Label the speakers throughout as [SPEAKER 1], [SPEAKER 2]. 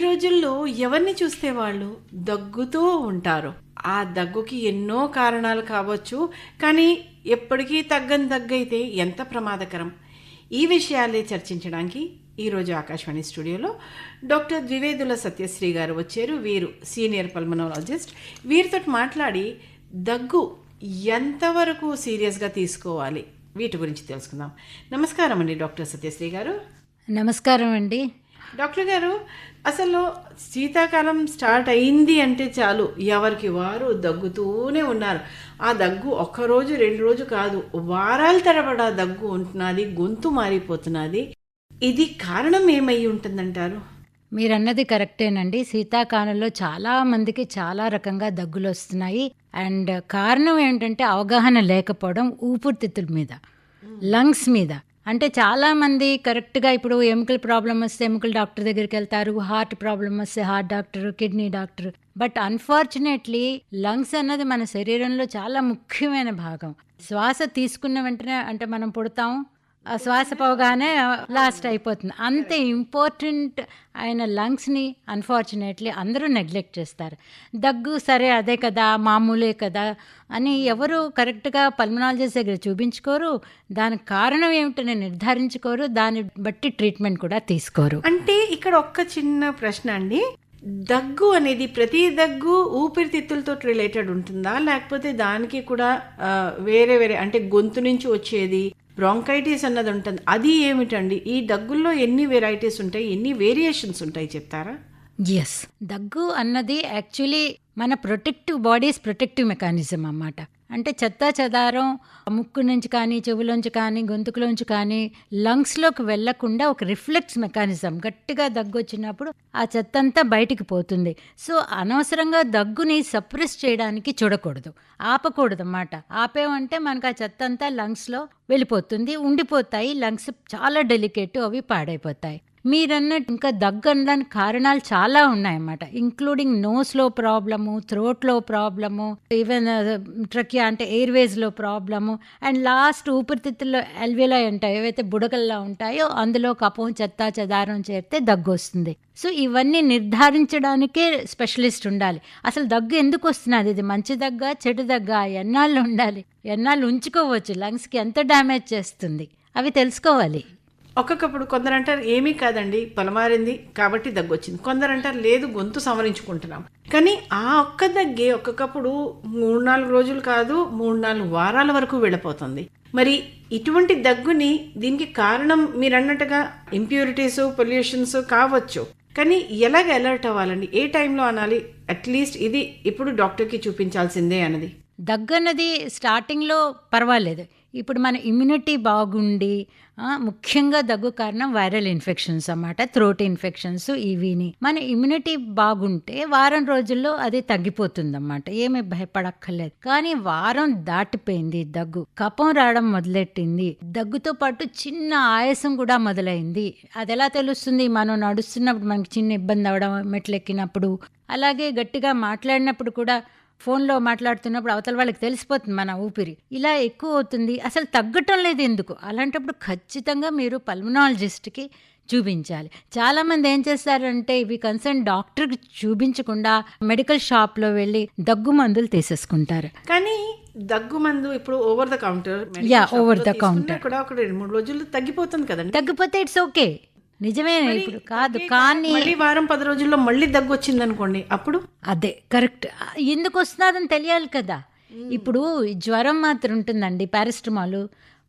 [SPEAKER 1] రోజుల్లో ఎవరిని చూస్తే వాళ్ళు దగ్గుతూ ఉంటారు? ఆ దగ్గుకి ఎన్నో కారణాలు కావచ్చు కానీ ఎప్పటికీ తగ్గని దగ్గైతే ఎంత ప్రమాదకరం? ఈ విషయాలే చర్చించడానికి ఈరోజు ఆకాశవాణి స్టూడియోలో డాక్టర్ ద్వివేదుల సత్యశ్రీ గారు వచ్చారు. వీరు సీనియర్ పల్మనాలజిస్ట్. వీరితో మాట్లాడి దగ్గు ఎంతవరకు సీరియస్గా తీసుకోవాలి? వీటి గురించి తెలుసుకుందాం. నమస్కారం అండి డాక్టర్ సత్యశ్రీ గారు.
[SPEAKER 2] నమస్కారం అండి.
[SPEAKER 1] డాక్టర్ గారు అసలు శీతాకాలం స్టార్ట్ అయింది అంటే చాలు. ఎవరికి వారు దగ్గుతూనే ఉన్నారు. ఆ దగ్గు ఒక్క రోజు రెండు రోజు కాదు వారాల తరబడా దగ్గు ఉంటున్నది గొంతు మారిపోతున్నది. ఇది కారణం ఏమై ఉంటుందంటారు?
[SPEAKER 2] మీరన్నది కరెక్టేనండి. శీతాకాలంలో చాలా మందికి చాలా రకంగా దగ్గులు వస్తున్నాయి. అండ్ కారణం ఏంటంటే అవగాహన లేకపోవడం ఊపిరితిత్తుల మీద లంగ్స్ మీద. అంటే చాలామంది కరెక్ట్గా ఇప్పుడు ఎముకల ప్రాబ్లం వస్తే ఎముకల డాక్టర్ దగ్గరికి వెళ్తారు హార్ట్ ప్రాబ్లం వస్తే heart doctor kidney doctor but unfortunately lungs అన్నది మన శరీరంలో చాలా ముఖ్యమైన భాగం. శ్వాస తీసుకున్న వెంటనే అంటే మనం పుడతాం శ్వాస పోగానే లాస్ట్ అయిపోతుంది. అంతే ఇంపార్టెంట్ ఆయన లంగ్స్ని అన్ఫార్చునేట్లీ అందరూ నెగ్లెక్ట్ చేస్తారు. దగ్గు సరే అదే కదా మామూలే కదా అని ఎవరు కరెక్ట్గా పల్మనాలజిస్ట్ దగ్గర చూపించుకోరు. దానికి కారణం ఏమిటని నిర్ధారించుకోరు. దాన్ని బట్టి ట్రీట్మెంట్ కూడా తీసుకోరు.
[SPEAKER 1] అంటే ఇక్కడ ఒక్క చిన్న ప్రశ్న అండి. దగ్గు అనేది ప్రతి దగ్గు ఊపిరితిత్తులతో రిలేటెడ్ ఉంటుందా? లేకపోతే దానికి కూడా వేరే వేరే అంటే గొంతు నుంచి వచ్చేది బ్రాంకైటిస్ అన్నది ఉంటుంది. అది ఏమిటండి? ఈ దగ్గుల్లో ఎన్ని వెరైటీస్ ఉంటాయి? ఎన్ని వేరియేషన్స్ ఉంటాయి చెప్తారా?
[SPEAKER 2] ఎస్ దగ్గు అన్నది యాక్చువల్లీ మన ప్రొటెక్టివ్ బాడీస్ ప్రొటెక్టివ్ మెకానిజం అన్నమాట. అంటే చెత్త చెదారం ముక్కు నుంచి కానీ చెవులోంచి కానీ గొంతుకులోంచి కానీ లంగ్స్లోకి వెళ్ళకుండా ఒక రిఫ్లెక్స్ మెకానిజం గట్టిగా దగ్గు వచ్చినప్పుడు ఆ చెత్త అంతా బయటికి పోతుంది. సో అనవసరంగా దగ్గుని సప్రెస్ చేయడానికి చూడకూడదు. ఆపకూడదు అన్నమాట. ఆపేమంటే మనకు ఆ చెత్త అంతా లంగ్స్లో వెళ్ళిపోతుంది ఉండిపోతాయి. లంగ్స్ చాలా డెలికేట్ అవి పాడైపోతాయి. మీరన్నట్టు ఇంకా దగ్గు అనడానికి కారణాలు చాలా ఉన్నాయన్నమాట. ఇంక్లూడింగ్ నోస్లో ప్రాబ్లము థ్రోట్లో ప్రాబ్లము ఈవెన్ ట్రకియా uh, అంటే ఎయిర్వేస్లో ప్రాబ్లము అండ్ లాస్ట్ ఊపిరితిత్తుల్లో ఎల్వేలా ఉంటాయో. ఏవైతే బుడగల్లో ఉంటాయో అందులో కపం చెత్త చెదారం చేరితే దగ్గు వస్తుంది. సో ఇవన్నీ నిర్ధారించడానికే స్పెషలిస్ట్ ఉండాలి. అసలు దగ్గు ఎందుకు వస్తున్నది? ఇది మంచి దగ్గ చెడు దగ్గ? ఎన్నాళ్ళు ఉండాలి? ఎన్నాళ్ళు ఉంచుకోవచ్చు? లంగ్స్కి ఎంత డ్యామేజ్ చేస్తుంది? అవి తెలుసుకోవాలి.
[SPEAKER 1] ఒక్కొక్కప్పుడు కొందరు అంటారు ఏమీ కాదండి పొలమారింది కాబట్టి దగ్గు వచ్చింది కొందరు అంటారు లేదు గొంతు సంవరించుకుంటున్నాం. కానీ ఆ ఒక్క దగ్గే ఒక్కొక్కప్పుడు మూడు నాలుగు రోజులు కాదు మూడు నాలుగు వారాల వరకు వెళ్ళిపోతుంది. మరి ఇటువంటి దగ్గుని దీనికి కారణం మీరు అన్నట్టుగా ఇంప్యూరిటీస్ పొల్యూషన్స్ కావచ్చు. కానీ ఎలాగ అలర్ట్ అవ్వాలండి? ఏ టైంలో అనాలి? అట్లీస్ట్ ఇది ఇప్పుడు డాక్టర్కి చూపించాల్సిందే అన్నది.
[SPEAKER 2] దగ్గు అన్నది స్టార్టింగ్లో పర్వాలేదు. ఇప్పుడు మన ఇమ్యూనిటీ బాగుండి ముఖ్యంగా దగ్గు కారణం వైరల్ ఇన్ఫెక్షన్స్ అన్నమాట థ్రోట్ ఇన్ఫెక్షన్స్ ఇవిని. మన ఇమ్యూనిటీ బాగుంటే వారం రోజుల్లో అది తగ్గిపోతుంది అన్నమాట ఏమీ భయపడక్కర్లేదు. కానీ వారం దాటిపోయింది దగ్గు. కపం రావడం మొదలెట్టింది. దగ్గుతో పాటు చిన్న ఆయాసం కూడా మొదలైంది. అది ఎలా తెలుస్తుంది? మనం నడుస్తున్నప్పుడు మనకి చిన్న ఇబ్బంది అవడం మెట్లెక్కినప్పుడు. అలాగే గట్టిగా మాట్లాడినప్పుడు కూడా ఫోన్లో మాట్లాడుతున్నప్పుడు అవతల వాళ్ళకి తెలిసిపోతుంది మన ఊపిరి. ఇలా ఎక్కువ అవుతుంది. అసలు తగ్గటం లేదు ఎందుకు? అలాంటప్పుడు ఖచ్చితంగా మీరు పల్మనాలజిస్ట్కి చూపించాలి. చాలామంది ఏం చేస్తారంటే ఇవి కన్సర్న్ డాక్టర్కి చూపించకుండా మెడికల్ షాప్లో వెళ్ళి దగ్గు మందులు తీసేసుకుంటారు.
[SPEAKER 1] కానీ దగ్గు మందు ఇప్పుడు over the counter
[SPEAKER 2] Yeah, over the counter.
[SPEAKER 1] కూడా ఒక రెండు మూడు రోజులు తగ్గిపోతుంది కదండి.
[SPEAKER 2] తగ్గిపోతే ఇట్స్ ఓకే. నిజమే ఇప్పుడు కాదు కానీ
[SPEAKER 1] మళ్ళీ వారం పది రోజుల్లో మళ్ళీ దగ్గు వచ్చింది అనుకోండి అప్పుడు?
[SPEAKER 2] అదే కరెక్ట్. ఎందుకు వస్తున్నదని తెలియాలి కదా. ఇప్పుడు జ్వరం మాత్రం ఉంటుందండి పారాసిటమాల్.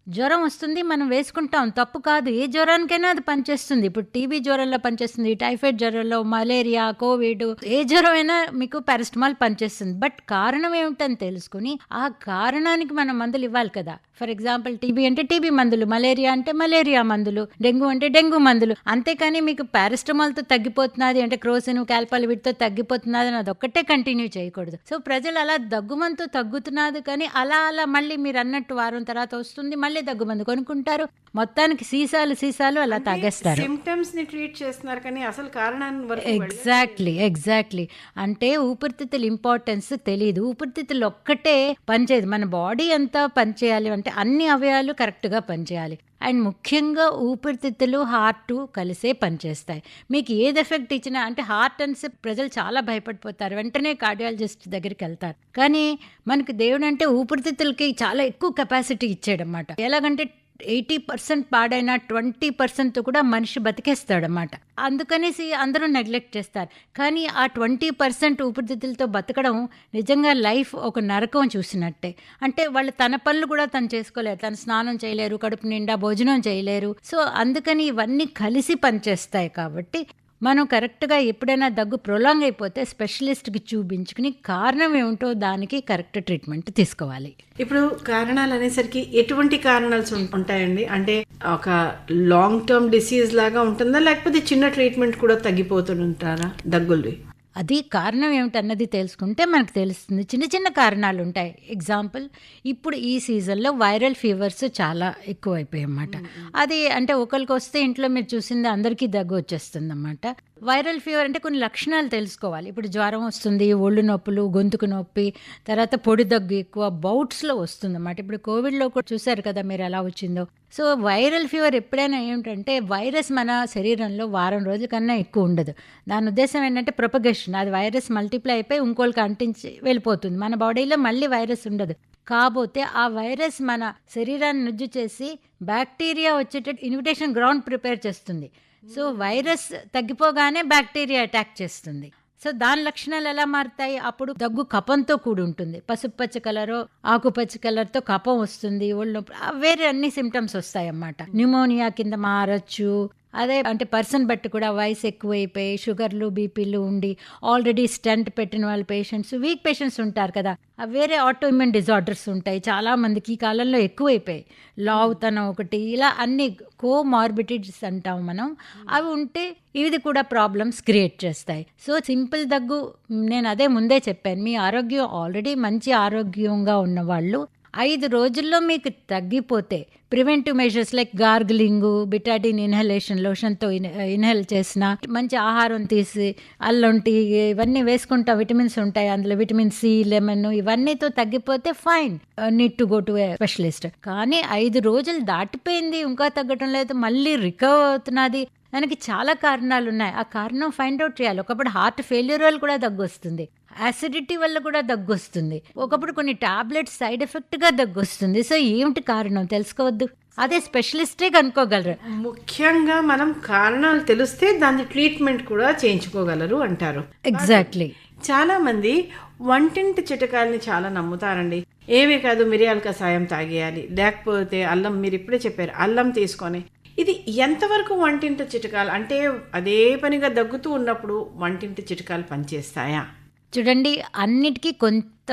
[SPEAKER 2] జ్వరం వస్తుంది మనం వేసుకుంటాం తప్పు కాదు. ఏ జ్వరానికైనా అది పనిచేస్తుంది. ఇప్పుడు టీబీ జ్వరంలో పనిచేస్తుంది టైఫాయిడ్ జ్వరంలో మలేరియా కోవిడ్. ఏ జ్వరం అయినా మీకు పారాసిటమాల్ పనిచేస్తుంది. బట్ కారణం ఏమిటని తెలుసుకుని ఆ కారణానికి మనం మందులు ఇవ్వాలి కదా. ఫర్ ఎగ్జాంపుల్ టీబీ అంటే టీబీ మందులు మలేరియా అంటే మలేరియా మందులు డెంగ్యూ అంటే డెంగ్యూ మందులు. అంతేకాని మీకు పారాసిటమాల్తో తగ్గిపోతున్నది అంటే క్రోసిన్ క్యాల్పాల్ వీటితో తగ్గిపోతున్నది అని అది ఒక్కటే కంటిన్యూ చేయకూడదు. సో ప్రజలు అలా దగ్గుమంతో తగ్గుతున్నది కానీ అలా అలా మళ్ళీ మీరు అన్నట్టు వారం తర్వాత వస్తుంది మళ్ళీ దగ్గుమందు కొనుక్కుంటారు. మొత్తానికి సీసాలు సీసాలు అలా తాగేస్తారు.
[SPEAKER 1] సిమ్టమ్స్ని ట్రీట్ చేస్తున్నారు కానీ అసలు కారణాన్ని
[SPEAKER 2] ఎగ్జాక్ట్లీ ఎగ్జాక్ట్లీ అంటే ఊపిరితిత్తుల ఇంపార్టెన్స్ తెలియదు ఊపిరితిత్తులు ఒక్కటే పనిచేయదు. మన బాడీ అంతా పనిచేయాలి అంటే అన్ని అవయాలు కరెక్ట్గా పనిచేయాలి. అండ్ ముఖ్యంగా ఊపిరితిత్తులు హార్ట్ కలిసే పనిచేస్తాయి. మీకు ఏది ఎఫెక్ట్ ఇచ్చినా అంటే హార్ట్ అనేసి ప్రజలు చాలా భయపడిపోతారు. వెంటనే కార్డియాలజిస్ట్ దగ్గరికి వెళ్తారు. కానీ మనకి దేవుడు అంటే ఊపిరితిత్తులకి చాలా ఎక్కువ కెపాసిటీ ఇచ్చాడనమాట ఎలాగంటే ఎయిటీ పర్సెంట్ పాడైన ట్వంటీ పర్సెంట్ కూడా మనిషి బతికేస్తాడనమాట అందుకనేసి అందరూ నెగ్లెక్ట్ చేస్తారు. కానీ ఆ ట్వంటీ పర్సెంట్ ఊపిరితిత్తులతో బతకడం నిజంగా లైఫ్ ఒక నరకం చూసినట్టే. అంటే వాళ్ళు తన పనులు కూడా తను చేసుకోలేరు. తను స్నానం చేయలేరు కడుపు నిండా భోజనం చేయలేరు. సో అందుకని ఇవన్నీ కలిసి పనిచేస్తాయి కాబట్టి మనం కరెక్ట్గా ఎప్పుడైనా దగ్గు ప్రొలాంగ్ అయిపోతే స్పెషలిస్ట్కి చూపించుకుని కారణం ఏమిటో దానికి కరెక్ట్ ట్రీట్మెంట్ తీసుకోవాలి.
[SPEAKER 1] ఇప్పుడు కారణాలు అనేసరికి ఎటువంటి కారణాలు ఉంటాయండి? అంటే ఒక లాంగ్ టర్మ్ డిసీజ్ లాగా ఉంటుందా? లేకపోతే చిన్న ట్రీట్మెంట్ కూడా తగ్గిపోతుంటారా? దగ్గులు
[SPEAKER 2] అది కారణం ఏమిటన్నది తెలుసుకుంటే మనకు తెలుస్తుంది. చిన్న చిన్న కారణాలు ఉంటాయి ఎగ్జాంపుల్ ఇప్పుడు ఈ సీజన్లో వైరల్ ఫీవర్స్ చాలా ఎక్కువైపోయాయి అన్నమాట అది అంటే ఒకరికి వస్తే ఇంట్లో మీరు చూసింది అందరికీ దగ్గు వచ్చేస్తుంది అన్నమాట వైరల్ ఫీవర్ అంటే కొన్ని లక్షణాలు తెలుసుకోవాలి. ఇప్పుడు జ్వరం వస్తుంది ఒళ్ళు నొప్పులు గొంతుకు నొప్పి తర్వాత పొడి దగ్గు ఎక్కువ బౌట్స్లో వస్తుంది అన్నమాట ఇప్పుడు కోవిడ్లో కూడా చూశారు కదా మీరు ఎలా వచ్చిందో. సో వైరల్ ఫీవర్ ఎప్పుడైనా ఏమిటంటే వైరస్ మన శరీరంలో వారం రోజుల కన్నా ఎక్కువ ఉండదు. దాని ఉద్దేశం ఏంటంటే ప్రొపగేషన్ అది వైరస్ మల్టిప్లై అయిపోయి ఇంకోళ్ళకి అంటించి వెళ్ళిపోతుంది. మన బాడీలో మళ్ళీ వైరస్ ఉండదు. కాకపోతే ఆ వైరస్ మన శరీరాన్ని నుజ్జు చేసి బ్యాక్టీరియా వచ్చేటట్టు ఇన్విటేషన్ గ్రౌండ్ ప్రిపేర్ చేస్తుంది. సో వైరస్ తగ్గిపోగానే బ్యాక్టీరియా అటాక్ చేస్తుంది. సో దాని లక్షణాలు ఎలా మారుతాయి? అప్పుడు దగ్గు కపంతో కూడి ఉంటుంది పసుపు పచ్చ కలరు ఆకుపచ్చ కలర్తో కపం వస్తుంది. ఒళ్ళు వేరే అన్ని సిమ్టమ్స్ వస్తాయి అన్నమాట న్యూమోనియా కింద మారచ్చు. అదే అంటే పర్సన్ బట్టి కూడా వయసు ఎక్కువైపోయి షుగర్లు బీపీలు ఉండి ఆల్రెడీ స్టంట్ పెట్టిన వాళ్ళ పేషెంట్స్ వీక్ పేషెంట్స్ ఉంటారు కదా. ఆ వేరే ఆటోఇమ్యూన్ డిజార్డర్స్ ఉంటాయి. చాలామందికి ఈ కాలంలో ఎక్కువైపోయాయి. లావుతనం ఒకటి ఇలా అన్ని కోమార్బిడిటీస్ అంటాం మనం. అవి ఉంటే ఇది కూడా ప్రాబ్లమ్స్ క్రియేట్ చేస్తాయి. సో సింపుల్ దగ్గు నేను అదే ముందే చెప్పాను. మీ ఆరోగ్యం ఆల్రెడీ మంచి ఆరోగ్యంగా ఉన్న వాళ్ళు ఐదు రోజుల్లో మీకు తగ్గిపోతే preventive measures like gargling betadine inhalation లోషన్తో inhale చేసిన మంచి ఆహారం తీసి అల్లం టీ ఇవన్నీ వేసుకుంటా విటమిన్స్ ఉంటాయి. అందులో విటమిన్ సి లెమన్ ఇవన్నీతో తగ్గిపోతే fine. Need to go to specialist. కానీ ఐదు రోజులు దాటిపోయింది ఇంకా తగ్గటం లేదు మళ్ళీ రికవర్ అవుతున్నది. దానికి చాలా కారణాలు ఉన్నాయి ఆ కారణం ఫైండ్ అవుట్ చేయాలి. ఒకప్పుడు హార్ట్ ఫెయిల్యూర్ వల్ల కూడా దగ్గు వస్తుంది యాసిడిటీ వల్ల కూడా దగ్గు వస్తుంది ఒకప్పుడు కొన్ని టాబ్లెట్స్ సైడ్ ఎఫెక్ట్గా దగ్గు వస్తుంది సో ఏమిటి కారణం తెలుసుకోవద్దు. అదే స్పెషలిస్టే కనుక్కోగలరు.
[SPEAKER 1] ముఖ్యంగా మనం కారణాలు తెలిస్తే దాని ట్రీట్మెంట్ కూడా చేయించుకోగలరు అంటారు.
[SPEAKER 2] ఎగ్జాక్ట్లీ
[SPEAKER 1] చాలా మంది వంటింటి చిటకాలని చాలా నమ్ముతారండి. ఏమీ కాదు మిరియాల కషాయం తాగేయాలి. లేకపోతే అల్లం మీరు ఇప్పుడే చెప్పారు అల్లం తీసుకొని. ఇది ఎంతవరకు వంటింటి చిటకాలు? అంటే అదే పనిగా దగ్గుతూ ఉన్నప్పుడు వంటింటి చిటకాలు పనిచేస్తాయా?
[SPEAKER 2] చూడండి అన్నిటికీ కొంత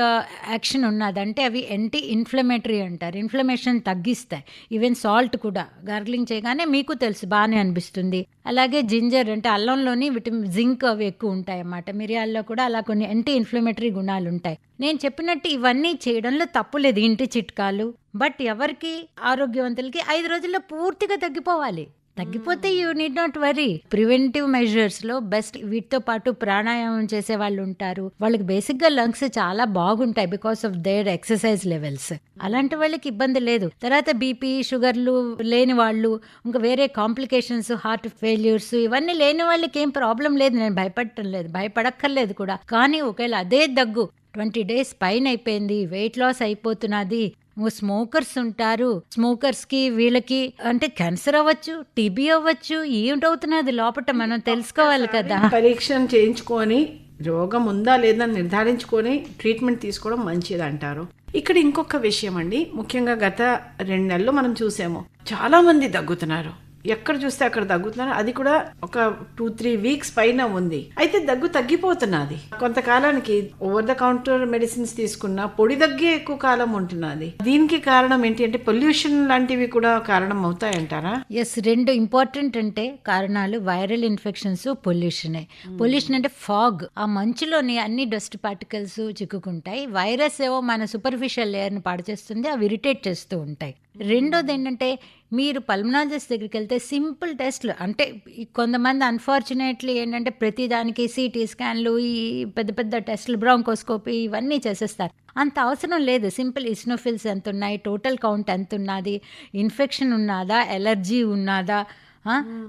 [SPEAKER 2] యాక్షన్ ఉన్నదంటే అవి యాంటీ ఇన్ఫ్లమేటరీ అంటారు. ఇన్ఫ్లమేషన్ తగ్గిస్తాయి. ఈవెన్ సాల్ట్ కూడా గార్గ్లింగ్ చేయగానే మీకు తెలుసు బాగానే అనిపిస్తుంది. అలాగే జింజర్ అంటే అల్లంలోని విటమిన్ జింక్ అవి ఎక్కువ ఉంటాయి అన్నమాట మిరియాల్లో కూడా అలా కొన్ని యాంటీ ఇన్ఫ్లమేటరీ గుణాలు ఉంటాయి. నేను చెప్పినట్టు ఇవన్నీ చేయడంలో తప్పు లేదు ఇంటి చిట్కాలు. బట్ ఎవరికి? ఆరోగ్యవంతులకి ఐదు రోజుల్లో పూర్తిగా తగ్గిపోవాలి. తగ్గిపోతే you need not worry preventive మెజర్స్లో best వీటితో పాటు ప్రాణాయామం చేసే వాళ్ళు ఉంటారు. వాళ్ళకి బేసిక్గా లంగ్స్ చాలా బాగుంటాయి because of their exercise levels అలాంటి వాళ్ళకి ఇబ్బంది లేదు. తర్వాత బీపీ షుగర్లు లేని వాళ్ళు ఇంకా వేరే కాంప్లికేషన్స్ హార్ట్ ఫెయిల్యూర్స్ ఇవన్నీ లేని వాళ్ళకి ఏం ప్రాబ్లం లేదు. నేను భయపడటం లేదు భయపడక్కర్లేదు కూడా. కానీ ఒకవేళ అదే దగ్గు ట్వంటీ డేస్ పైన అయిపోయింది వెయిట్ లాస్ అయిపోతున్నది స్మోకర్స్ ఉంటారు. స్మోకర్స్కి వీళ్ళకి అంటే క్యాన్సర్ అవ్వచ్చు టీబీ అవ్వచ్చు ఏమిటవుతున్నది లోపల మనం తెలుసుకోవాలి కదా.
[SPEAKER 1] పరీక్ష చేయించుకొని రోగం ఉందా లేదా నిర్ధారించుకొని ట్రీట్మెంట్ తీసుకోవడం మంచిది అంటారు ఇక్కడ ఇంకొక విషయం అండి ముఖ్యంగా గత రెండు నెలలు మనం చూసాము చాలా మంది దగ్గుతున్నారు. ఎక్కడ చూస్తే అక్కడ దగ్గుతున్నారు అది కూడా ఒక టూ త్రీ వీక్స్ పైన ఉంది. అయితే దగ్గు తగ్గిపోతున్నది. కొంతకాలానికి ఓవర్ ద కౌంటర్ మెడిసిన్స్ తీసుకున్న పొడి దగ్గే ఎక్కువ కాలం ఉంటున్నది. దీనికి కారణం ఏంటి అంటే పొల్యూషన్ లాంటివి కూడా కారణం అవుతాయంటారా?
[SPEAKER 2] ఎస్ రెండు ఇంపార్టెంట్ అంటే కారణాలు వైరల్ ఇన్ఫెక్షన్స్ పొల్యూషనే పొల్యూషన్ అంటే ఫాగ్ ఆ మంచులోని అన్ని డస్ట్ పార్టికల్స్ చిక్కుకుంటాయి. వైరస్ ఏవో మన సూపర్ఫిషియల్ లేయర్ని పాడు చేస్తుంది అవి ఇరిటేట్ చేస్తూ ఉంటాయి. రెండోది ఏంటంటే మీరు పల్మనాలజిస్ట్ దగ్గరికి వెళ్తే సింపుల్ టెస్ట్లు. అంటే కొంతమంది అన్ఫార్చునేట్లీ ఏంటంటే ప్రతిదానికి సిటీ స్కాన్లు ఈ పెద్ద పెద్ద టెస్టులు బ్రాంకోస్కోపీ ఇవన్నీ చేసేస్తారు. అంత అవసరం లేదు. సింపుల్ ఇస్నోఫిల్స్ ఎంత ఉన్నాయి టోటల్ కౌంట్ ఎంత ఉన్నది ఇన్ఫెక్షన్ ఉన్నదా ఎలర్జీ ఉన్నదా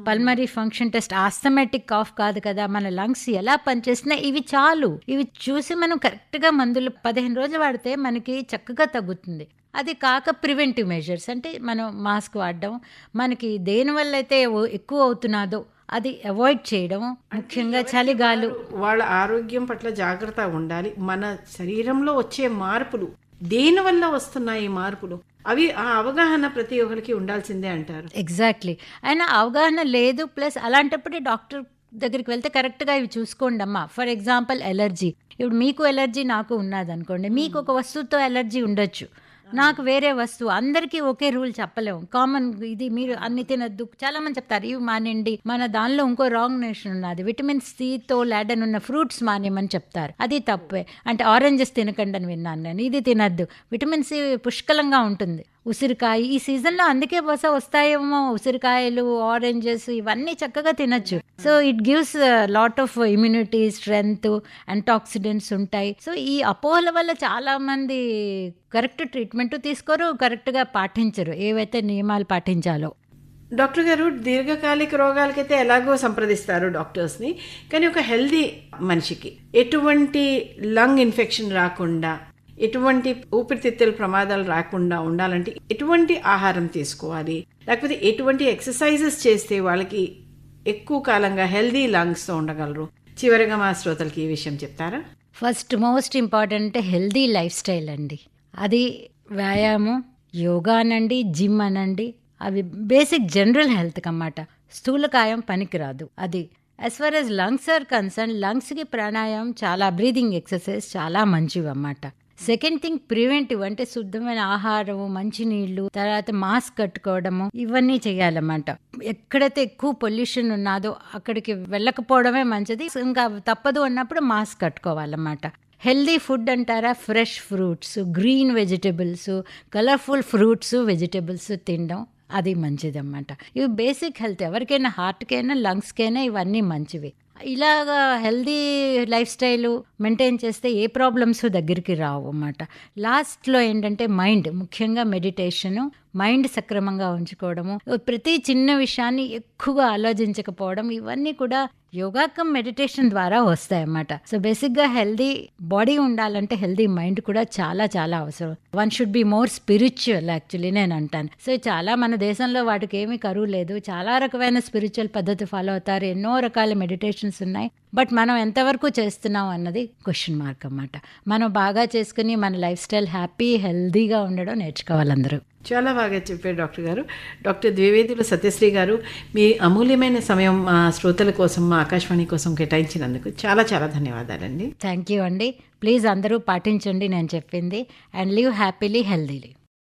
[SPEAKER 2] pulmonary function test asthmatic cough కాదు కదా మన లంగ్స్ ఎలా పనిచేసినా ఇవి చాలు. ఇవి చూసి మనం కరెక్ట్గా మందులు పదిహేను రోజులు వాడితే మనకి చక్కగా తగ్గుతుంది. అది కాక ప్రివెంటివ్ మెజర్స్. అంటే మనం మాస్క్ వాడడం మనకి దేనివల్ల అయితే ఎక్కువ అవుతున్నదో అది అవాయిడ్ చేయడం ముఖ్యంగా చలిగాలు.
[SPEAKER 1] వాళ్ళ ఆరోగ్యం పట్ల జాగ్రత్త ఉండాలి. మన శరీరంలో వచ్చే మార్పులు దేని వల్ల వస్తున్నాయి ఈ మార్పులు? అవి ఆ అవగాహన ప్రతి ఒక్కరికి ఉండాల్సిందే అంటారు.
[SPEAKER 2] ఎగ్జాక్ట్లీ అయినా అవగాహన లేదు ప్లస్ అలాంటప్పుడే డాక్టర్ దగ్గరికి వెళ్తే కరెక్ట్గా ఇవి చూసుకోండి అమ్మా. For example allergy. ఇప్పుడు మీకు ఎలర్జీ నాకు ఉన్నది అనుకోండి మీకు ఒక వస్తువుతో ఎలర్జీ ఉండొచ్చు. నాకు వేరే వస్తువు. అందరికీ ఒకే రూల్ చెప్పలేము. కామన్ ఇది మీరు అన్ని తినద్దు. చాలా మంది చెప్తారు ఇవి మానండి మన దానిలో ఇంకో రాంగ్ నేషన్ ఉన్నది. విటమిన్ సితో లాడన్ ఉన్న ఫ్రూట్స్ మానేమని చెప్తారు. అది తప్పే. అంటే ఆరెంజెస్ తినకండి అని విన్నాను నేను. ఇది తినద్దు. విటమిన్ సి పుష్కలంగా ఉంటుంది. ఉసిరికాయ. ఈ సీజన్లో అందుకే బహుశా వస్తాయేమో ఉసిరికాయలు ఆరెంజెస్ ఇవన్నీ చక్కగా తినచ్చు. So it gives lot of immunity strength antioxidants ఉంటాయి. సో ఈ అపోహల వల్ల చాలామంది కరెక్ట్ ట్రీట్మెంట్ తీసుకోరు కరెక్ట్గా పాటించరు. ఏవైతే నియమాలు పాటించాలో.
[SPEAKER 1] డాక్టర్ గారు దీర్ఘకాలిక రోగాలకైతే ఎలాగో సంప్రదిస్తారు డాక్టర్స్ని. కానీ ఒక హెల్దీ మనిషికి ఎటువంటి లంగ్ ఇన్ఫెక్షన్ రాకుండా ఎటువంటి ఊపిరితిత్తుల ప్రమాదాలు రాకుండా ఉండాలంటే ఎటువంటి ఆహారం తీసుకోవాలి? లేకపోతే ఎటువంటి ఎక్సర్సైజెస్ చేస్తే వాళ్ళకి ఎక్కువ కాలంగా హెల్దీ లంగ్స్తో ఉండగలరు? చివరిగా మా శ్రోతలకి ఈ విషయం చెప్తారా?
[SPEAKER 2] First most important healthy lifestyle అండి. అది వ్యాయామం యోగా అనండి జిమ్ అనండి అవి బేసిక్ జనరల్ హెల్త్కి అన్నమాట. స్థూలకాయం పనికిరాదు అది. As far as lungs are concern లంగ్స్కి ప్రాణాయామం చాలా బ్రీదింగ్ ఎక్సర్సైజ్ చాలా మంచివి అన్నమాట. సెకండ్ థింగ్ ప్రివెంటివ్ అంటే శుద్ధమైన ఆహారము మంచినీళ్ళు తర్వాత మాస్క్ కట్టుకోవడము ఇవన్నీ చేయాలన్నమాట. ఎక్కడైతే ఎక్కువ పొల్యూషన్ ఉన్నదో అక్కడికి వెళ్ళకపోవడమే మంచిది. ఇంకా తప్పదు అన్నప్పుడు మాస్క్ కట్టుకోవాలన్నమాట. హెల్దీ ఫుడ్ అంటారా? Fresh fruits green vegetables colourful fruits vegetables తినడం అది మంచిదన్నమాట. ఇవి బేసిక్ హెల్త్ ఎవరికైనా హార్ట్కైనా లంగ్స్కైనా ఇవన్నీ మంచివి. ఇలాగా హెల్దీ లైఫ్ స్టైల్ మెయింటైన్ చేస్తే ఏ ప్రాబ్లమ్స్ దగ్గరికి రావు అన్నమాట. లాస్ట్లో ఏంటంటే మైండ్ ముఖ్యంగా మెడిటేషను మైండ్ సక్రమంగా ఉంచుకోవడము ప్రతి చిన్న విషయాన్ని ఎక్కువగా ఆలోచించకపోవడం ఇవన్నీ కూడా యోగా కమ్ మెడిటేషన్ ద్వారా వస్తాయి అన్నమాట సో బేసిక్గా హెల్దీ బాడీ ఉండాలంటే హెల్దీ మైండ్ కూడా చాలా చాలా అవసరం. One should be more spiritual actually నేను అంటాను. సో చాలా మన దేశంలో వాటికి ఏమీ కరువు లేదు. చాలా రకమైన స్పిరిచువల్ పద్ధతి ఫాలో అవుతారు. ఎన్నో రకాల మెడిటేషన్స్ ఉన్నాయి. బట్ మనం ఎంతవరకు చేస్తున్నాం అన్నది క్వశ్చన్ మార్క్ అన్నమాట. మనం బాగా చేసుకుని మన లైఫ్ స్టైల్ హ్యాపీ హెల్దీగా ఉండడం నేర్చుకోవాలి అందరూ.
[SPEAKER 1] చాలా బాగా చెప్పారు డాక్టర్ గారు. డాక్టర్ ద్వివేదులు సత్యశ్రీ గారు మీ అమూల్యమైన సమయం మా శ్రోతల కోసం మా ఆకాశవాణి కోసం కేటాయించినందుకు చాలా చాలా ధన్యవాదాలండి.
[SPEAKER 2] థ్యాంక్ యూ అండి. ప్లీజ్ అందరూ పాటించండి నేను చెప్పింది. And live happily healthily